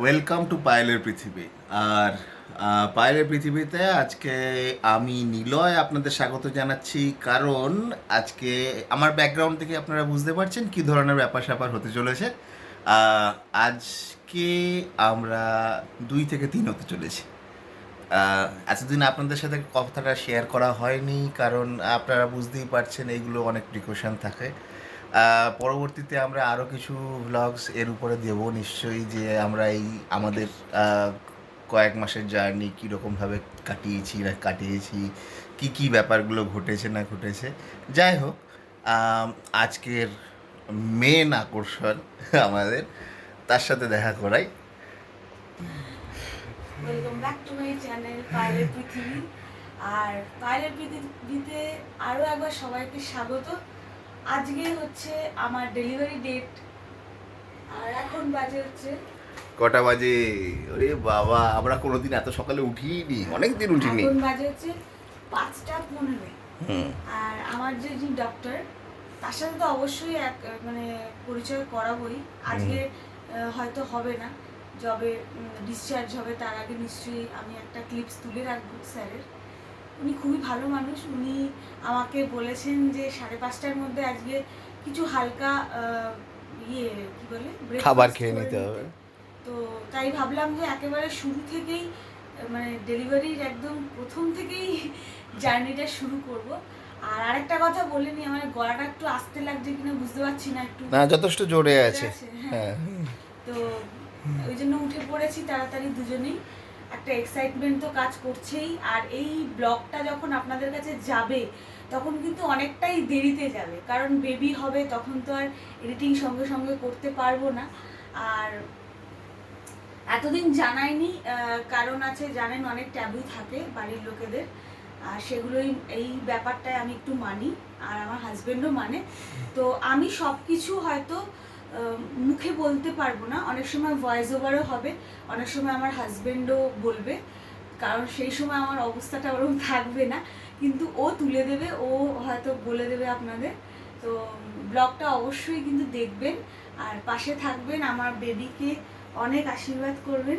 Welcome to পায়েলের পৃথিবী আর পায়েলের পৃথিবীতে আজকে আমি নিলয় আপনাদের স্বাগত জানাচ্ছি। কারণ আজকে আমার ব্যাকগ্রাউন্ড থেকে আপনারা বুঝতে পারছেন কি ধরনের ব্যাপার স্যাপার হতে চলেছে। আজকে আমরা দুই থেকে তিন হতে চলেছি। এতদিন আপনাদের সাথে কথাটা শেয়ার করা হয়নি, কারণ আপনারা বুঝতেই পারছেন এইগুলো অনেক প্রিকশন থাকে। পরবর্তীতে আমরা আরও কিছু ভ্লগস এর উপরে দেব। নিশ্চয়ই যে আমরা এই আমাদের কয়েক মাসের জার্নি কীরকমভাবে কাটিয়েছি না কাটিয়েছি, কি কি ব্যাপারগুলো ঘটেছে না ঘটেছে। যাই হোক আজকের মেন আকর্ষণ আমাদের, তার সাথে দেখা করাই। আর পায়েলের পৃথিবীতে আরও একবার সবাইকে স্বাগত। আজকে হচ্ছে আমার ডেলিভারি ডেট। আর এখন বাজে হচ্ছে কটা বাজে? ওরে বাবা আমরা কোনোদিন এত সকালে উঠিনি অনেক দিন উঠিনি এখন বাজে হচ্ছে পাঁচটা পনেরো। আর আমার যে যিনি ডক্টর তার সাথে তো অবশ্যই এক মানে পরিচয় করাবই। আজকে হয়তো হবে না। যবে ডিসচার্জ হবে তার আগে নিশ্চয়ই আমি একটা ক্লিপস তুলে রাখব স্যারের। উনি খুবই ভালো মানুষ। উনি আমাকে বলেছেন যে সাড়ে পাঁচটার মধ্যে আজকে কিছু হালকা ইয়ে কি বলে খাবার খেয়ে নিতে হবে। তো তাই ভাবলাম যে একেবারে শুরু থেকেই মানে ডেলিভারির একদম প্রথম থেকেই জার্নিটা শুরু করব। আর আরেকটা কথা বলে নি আমার গলাটা একটু আসতে লাগছে কিনা বুঝতে পারছি না একটু। না যথেষ্ট জোরে আছে হ্যাঁ। হ্যাঁ। তো ওই জন্য উঠে পড়েছি তাড়াতাড়ি দুজনেই। একটা এক্সাইটমেন্ট তো কাজ করছেই। আর এই ব্লগটা যখন আপনাদের কাছে যাবে, তখন কিন্তু অনেকটাই দেরিতে যাবে। কারণ বেবি হবে, তখন তো আর এডিটিং সঙ্গে সঙ্গে করতে পারব না। আর এতদিন জানাইনি কারণ আছে, জানেন অনেক ট্যাবু থাকে বাড়ির লোকেদের। আর সেগুলোই, এই ব্যাপারটায় আমি একটু মানি, আর আমার হাজবেন্ডও মানে। তো আমি সব কিছু হয়তো মুখে বলতে পারব না। অনেক সময় ভয়েস ওভারও হবে অনেক সময় আমার হাজবেন্ডও বলবে কারণ সেই সময় আমার অবস্থাটা ওরকম থাকবে না। কিন্তু ও তুলে দেবে ও হয়তো বলে দেবে আপনাদের। তো ব্লগটা অবশ্যই কিন্তু দেখবেন আর পাশে থাকবেন আমার বেবিকে অনেক আশীর্বাদ করবেন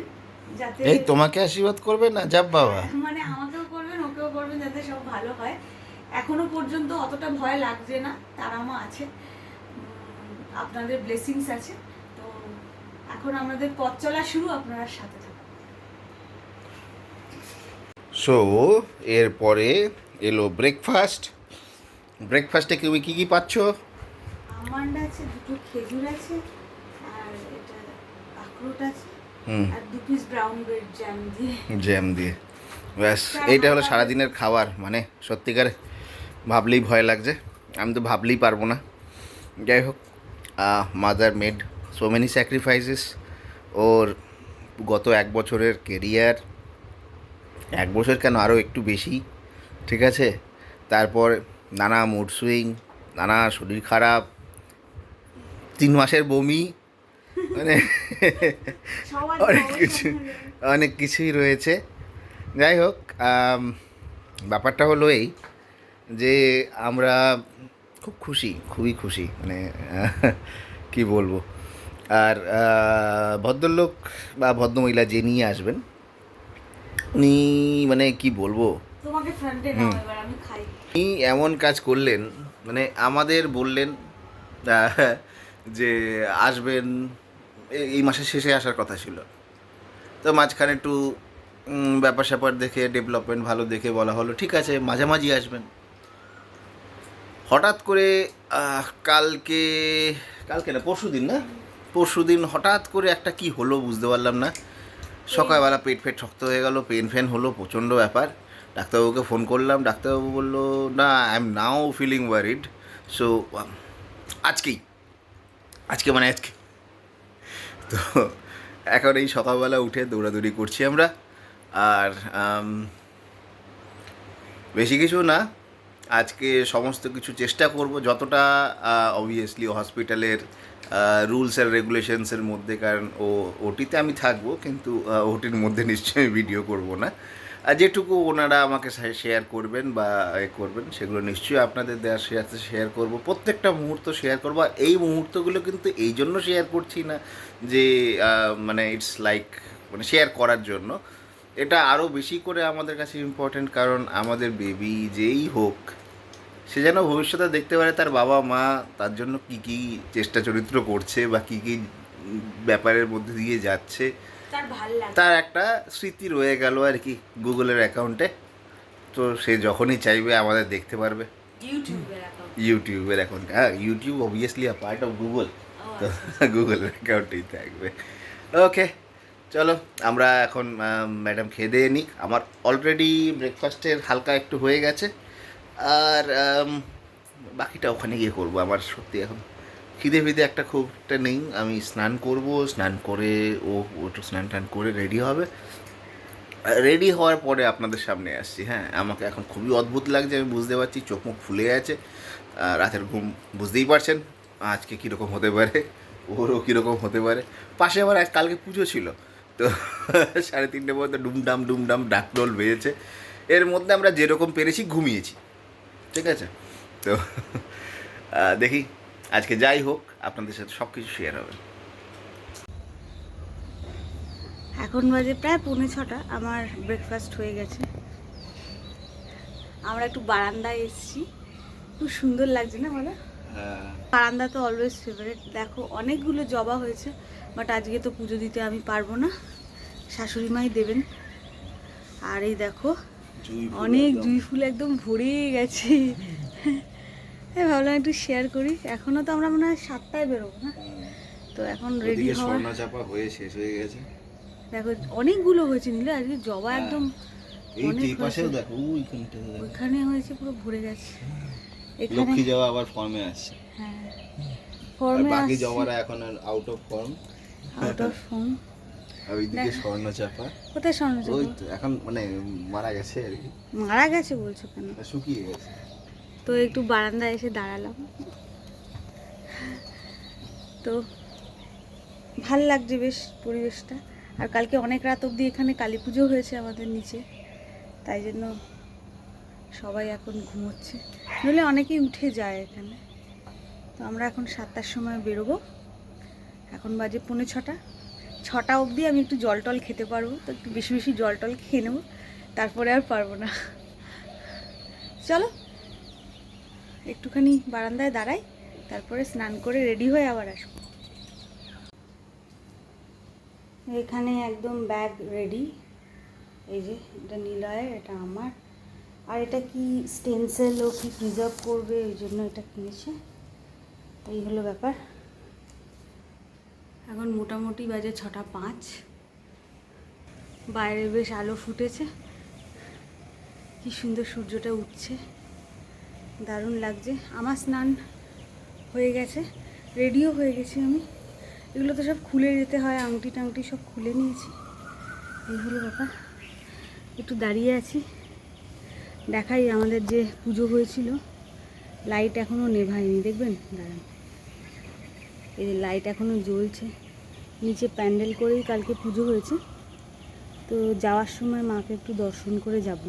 যাতে এই তোমাকে আশীর্বাদ করবে না? যাব বাবা। মানে আমাকেও করবেন ওকেও করবেন যাতে সব ভালো হয়। এখনও পর্যন্ত অতটা ভয় লাগছে না তারা মা আছে। আপনাদের ব্লেসিংস আছে। তো এখন আমাদের পথ চলা শুরু আপনারা সাথে থাকুন। সো এরপরে এলো ব্রেকফাস্ট ব্রেকফাস্টে তুমি কি কি পাচ্ছ? আমন্ড আছে দুটো খেজুর আছে আর এটা আখরোট আছে হুম। আর দু পিস ব্রাউন ব্রেড জ্যাম দিয়ে। জ্যাম দিয়ে। ব্যাস এইটা হলো সারাদিনের খাবার মানে সত্যিকার ভাবলেই ভয় লাগছে। আমি তো ভাবলেই পারব না। যাই হোক mother made so many sacrifices ওর গত এক বছরের কেরিয়ার এক বছর কেন আরও একটু বেশি ঠিক আছে? তারপর নানা মুড সুইং নানা শরীর খারাপ তিন মাসের বমি মানে অনেক কিছু অনেক কিছুই রয়েছে। যাই হোক ব্যাপারটা হলো এই যে আমরা খুব খুশি খুবই খুশি মানে কি বলব? আর ভদ্রলোক বা ভদ্রমহিলা যে নিয়ে আসবেন উনি মানে কি বলব? উনি এমন কাজ করলেন মানে আমাদের বললেন যে আসবেন এই মাসের শেষে আসার কথা ছিল। তো মাঝখানে একটু ব্যাপার স্যাপার দেখে ডেভেলপমেন্ট ভালো দেখে বলা হলো ঠিক আছে মাঝামাঝি আসবেন। হঠাৎ করে কালকে কালকে না পরশু দিন না? পরশু দিন হঠাৎ করে একটা কি হলো বুঝতে পারলাম না। সকালবেলা পেট ফেট শক্ত হয়ে গেল, পেন ফেন হলো, প্রচণ্ড ব্যাপার। ডাক্তারবাবুকে ফোন করলাম, ডাক্তারবাবু বলল, না I am now feeling worried so আজকেই, আজকে মানে আজকে। তো, এখন এই সকালবেলা উঠে দৌড়াদৌড়ি করছি আমরা। আর বেশি কিছু না আজকে সমস্ত কিছু চেষ্টা করব যতটা অবভিয়াসলি হসপিটালের রুলস অ্যান্ড রেগুলেশনসের মধ্যে, কারণ ও, ওটিতে আমি থাকব, কিন্তু ওটির মধ্যে নিশ্চয়ই ভিডিও করব না। আর যেটুকু ওনারা আমাকে শেয়ার করবেন বা এ করবেন, সেগুলো নিশ্চয়ই আপনাদের দেওয়ার শেয়ারতে শেয়ার করব। প্রত্যেকটা মুহূর্ত শেয়ার করব এই মুহূর্তগুলো কিন্তু এই জন্য শেয়ার করছি না যে মানে ইটস লাইক মানে শেয়ার করার জন্য। এটা আরও বেশি করে আমাদের কাছে ইম্পর্টেন্ট কারণ আমাদের বেবি যেই হোক সে যেন ভবিষ্যতে দেখতে পারে তার বাবা মা তার জন্য কি কি চেষ্টা চরিত্র করছে বা কি কি ব্যাপারের মধ্যে দিয়ে যাচ্ছে। তার একটা স্মৃতি রয়ে গেল আর কি গুগলের অ্যাকাউন্টে তো সে যখনই চাইবে আমাদের দেখতে পারবে। ইউটিউবের অ্যাকাউন্ট ইউটিউবের অ্যাকাউন্টে হ্যাঁ YouTube obviously a part of Google তো গুগলের অ্যাকাউন্টেই থাকবে। ওকে চলো, আমরা এখন ম্যাডাম খেয়ে দিয়ে নিই আমার অলরেডি ব্রেকফাস্টের হালকা একটু হয়ে গেছে। আর বাকিটা ওখানে গিয়ে করব। আমার সত্যি এখন খিদে ফিদে একটা খুব একটা নেই। আমি স্নান করব। স্নান করে ও একটু স্নান টান করে রেডি হবে। রেডি হওয়ার পরে আপনাদের সামনে আসছি হ্যাঁ। আমাকে এখন খুবই অদ্ভুত লাগছে। আমি বুঝতে পারছি চোখ মুখ ফুলে আছে রাতের ঘুম বুঝতেই পারছেন। আজকে কীরকম হতে পারে? ওরও কীরকম হতে পারে? পাশে আবার কালকে পুজো ছিল। তো সাড়ে তিনটে পর্যন্ত ডুমডাম ডুমডাম ডাকডোল বেজেছে। এর মধ্যে আমরা যেরকম পেরেছি ঘুমিয়েছি। ঠিক আছে? তো দেখি আজকে যাই হোক আপনাদের সাথে সব কিছু শেয়ার হবে। এখন বাজে প্রায় পৌনে ছটা আমার ব্রেকফাস্ট হয়ে গেছে। আমরা একটু বারান্দায় এসেছি। খুব সুন্দর লাগছে না বলো? বারান্দা তো অলওয়েজ ফেভারিট দেখো অনেকগুলো জবা হয়েছে। বাট আজকে তো পুজো দিতে আমি পারব না। শাশুড়ি মাই দেবেন। আর এই দেখো অনেক জুঁই ফুল একদম ভরে গেছে। হ্যাঁ ভাবলাম একটু শেয়ার করি। এখনও তো আমরা মনে হয় সাতটায় বেরোবো না? তো এখন রেডি হওয়া চাপা হয়ে শেষ হয়ে গেছে। দেখো অনেকগুলো হয়েছে নিলে। আজকে জবা হ্যাঁ। একদম ওইখানে হয়েছে পুরো ভরে গেছে। এখানে লক্ষ্মী জবা আবার ফর্মে আসছে। হ্যাঁ। ফর্মে বাকি জবারা এখন out of form out of form. আর ওইদিকে স্বর্ণ চাপা কোথায় স্বর্ণ ওই তো এখন মানে মারা গেছে আর কি। মারা গেছে বলছো কেন? শুকিয়ে গেছে। তো একটু বারান্দায় এসে দাঁড়ালাম। তো ভালো লাগছে বেশ পরিবেশটা। আর কালকে অনেক রাত অবধি এখানে কালী পুজো হয়েছে আমাদের নিচে। তাই জন্য সবাই এখন ঘুমোচ্ছে। নইলে অনেকেই উঠে যায় এখানে। তো আমরা এখন সাতটার সময় বেরোবো। এখন বাজে পৌনে ছটা। ছটা অবধি আমি একটু জল টল খেতে পারব, তো একটু বেশি বেশি জল টল খেয়ে নেব, তারপরে আর পারব না। চলো, একটুখানি বারান্দায় দাঁড়াই, তারপরে স্নান করে রেডি হয়ে আবার আসব। এখানে একদম ব্যাগ রেডি। এই যে, এটা নিলয়ের, এটা আমার। আর এটা কি স্টেনসেল ও কি প্রিজার্ভ করবে, ওই জন্য এটা কিনেছে। এই হলো ব্যাপার। এখন মোটামুটি বাজে ছটা পাঁচ। বাইরে বেশ আলো ফুটেছে। কি সুন্দর সূর্যটা উঠছে। দারুণ লাগছে। আমার স্নান হয়ে গেছে। রেডিও হয়ে গেছি আমি। এগুলো তো সব খুলে যেতে হয়। আংটি টাংটি সব খুলে নিয়েছি। এই হলো ব্যাপার। একটু দাঁড়িয়ে আছি। দেখাই আমাদের যে পুজো হয়েছিল। লাইট এখনও নেভায়নি। দেখবেন? দাঁড়ান। এই লাইট এখনও জ্বলছে। নিচে প্যান্ডেল করেই কালকে পুজো হয়েছে। তো যাওয়ার সময় মাকে একটু দর্শন করে যাব।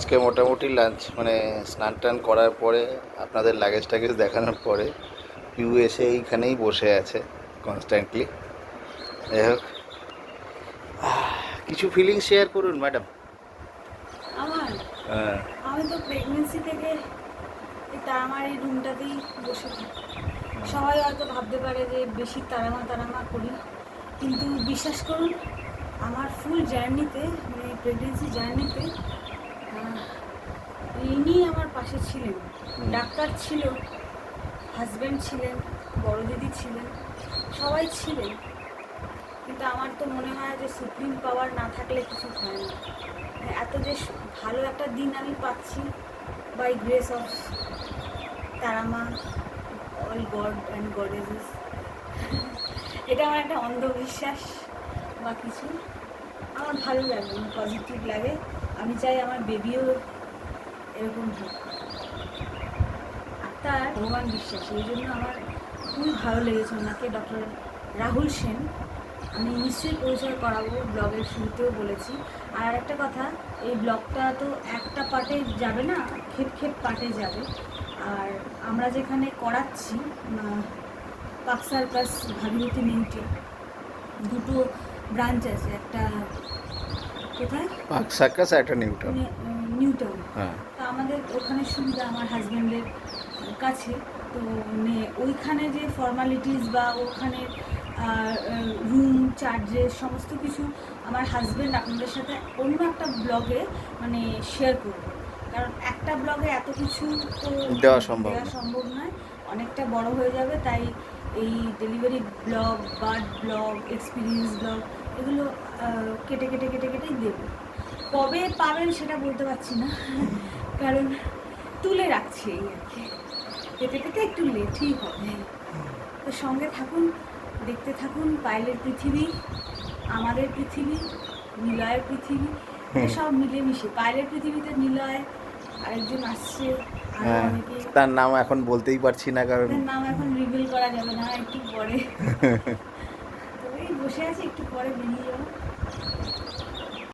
আজকে মোটামুটি লাঞ্চ মানে স্নান টান করার পরে আপনাদের লাগেজ টাগেজ দেখানোর পরে পিউ এসে এইখানেই বসে আছে কনস্ট্যান্টলি যাই হোক। কিছু ফিলিং শেয়ার করুন ম্যাডাম আমার? হ্যাঁ। আমি তো প্রেগনেন্সি থেকে তারামার এই রুমটাতেই বসে থাকি। সবাই হয়তো ভাবতে পারে যে বেশি তারামা তারামা করি। কিন্তু বিশ্বাস করুন আমার ফুল জার্নিতে মানে প্রেগনেন্সি জার্নিতে ইনি আমার পাশে ছিলেন। ডাক্তার ছিল হাজব্যান্ড ছিলেন বড় দিদি ছিলেন সবাই ছিলেন। কিন্তু আমার তো মনে হয় যে সুপ্রিম পাওয়ার না থাকলে কিছু হয় না। এত যে ভালো একটা দিন আমি পাচ্ছি by grace of Tarama all god and goddesses এটা আমার একটা অন্ধবিশ্বাস বা কিছু। আমার ভালো লাগে পজিটিভ লাগে। আমি চাই আমার বেবিও হোক আর তার ভগবান বিশ্বাস এই জন্য আমার খুবই ভালো লেগেছে ওনাকে ডক্টর রাহুল সেন। আমি নিশ্চয়ই পরিচয় করাবো ব্লগের শুরুতেও বলেছি। আর একটা কথা এই ব্লগটা তো একটা পার্টে যাবে না খেপ খেপ পার্টে যাবে। আর আমরা যেখানে করাচ্ছি পাক সার্কাস ভাগীরথী মিন্টে দুটো ব্রাঞ্চ আছে। একটা কোথায়? পাক সার্কাস একটা নিউটন নিউ টাউন। হ্যাঁ। তা আমাদের ওখানে সুবিধা আমার হাজব্যান্ডের কাছে তো মানে ওইখানে যে ফর্মালিটিস বা ওখানে রুম চার্জেস সমস্ত কিছু আমার হাজব্যান্ড আপনাদের সাথে অন্য একটা ব্লগে মানে শেয়ার করবে। কারণ একটা ব্লগে এত কিছু তো দেওয়া সম্ভব দেওয়া সম্ভব নয় অনেকটা বড় হয়ে যাবে তাই এই delivery blog birth blog experience blog এগুলো কেটে কেটে কেটে কেটেই দেবো। কবে পাবেন সেটা বলতে পারছি না। কারণ তুলে রাখছি এই আর কি। পেতে পেতে একটু লেটই হবে। তো সঙ্গে থাকুন দেখতে থাকুন পাইলের পৃথিবী আমাদের পৃথিবী নিলয়ের পৃথিবী সব মিলেমিশে। পাইলের পৃথিবীতে নিলয় আরেকজন আসছে হ্যাঁ। তার নাম এখন বলতেই পারছি না কারণ নাম এখন রিভিল করা যাবে না একটু পরে। তবে বসে আছি একটু পরে বেরিয়ে যাব।